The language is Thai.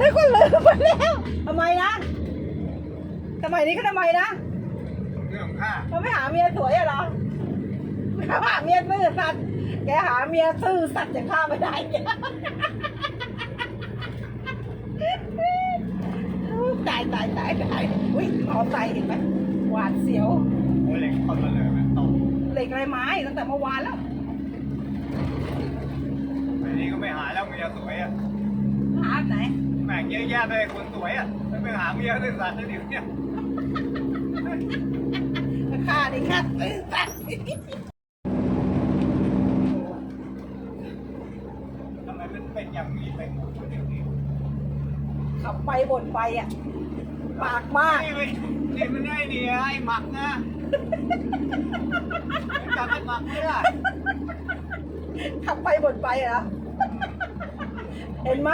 นึกว่าลืมไปแล้วทำไมนะสมัยนี้ก็ทำไมนะเรื่องของข้าเขาไม่หาเมียสวยอะเหรอเขาหาเมียซื่อสัตย์แกหาเมียซื่อสัตย์อย่างข้าไม่ได้แกตายตายตายตายอุ้ยมอไซค์เห็นไหมหวาดเสียวโอ้ยเหล็กตอนมาเลยมันตกเหล็กอะไรไม้ตั้งแต่เมื่อวานแล้วอันนี้ก็ไม่หาแล้วเมียสวยอะหาไหนแม่งเยอะแยะเลยคนสวยอะแล้วไปหาเมียด้วยสัตว์แล้วเดี๋ยวเนี่ยข้าดิข้าซื่อสัตย์ทำไมมันเป็นอย่างนี้ไปหมดอย่างนี้ขับไปบ่นไปอะ ปากมากนี่มันนี่มันไอ้นี่ไอ้หมักนะจำไอ้หมักไม่ได้ขับไปบ่นไปเหรอเห็นไหม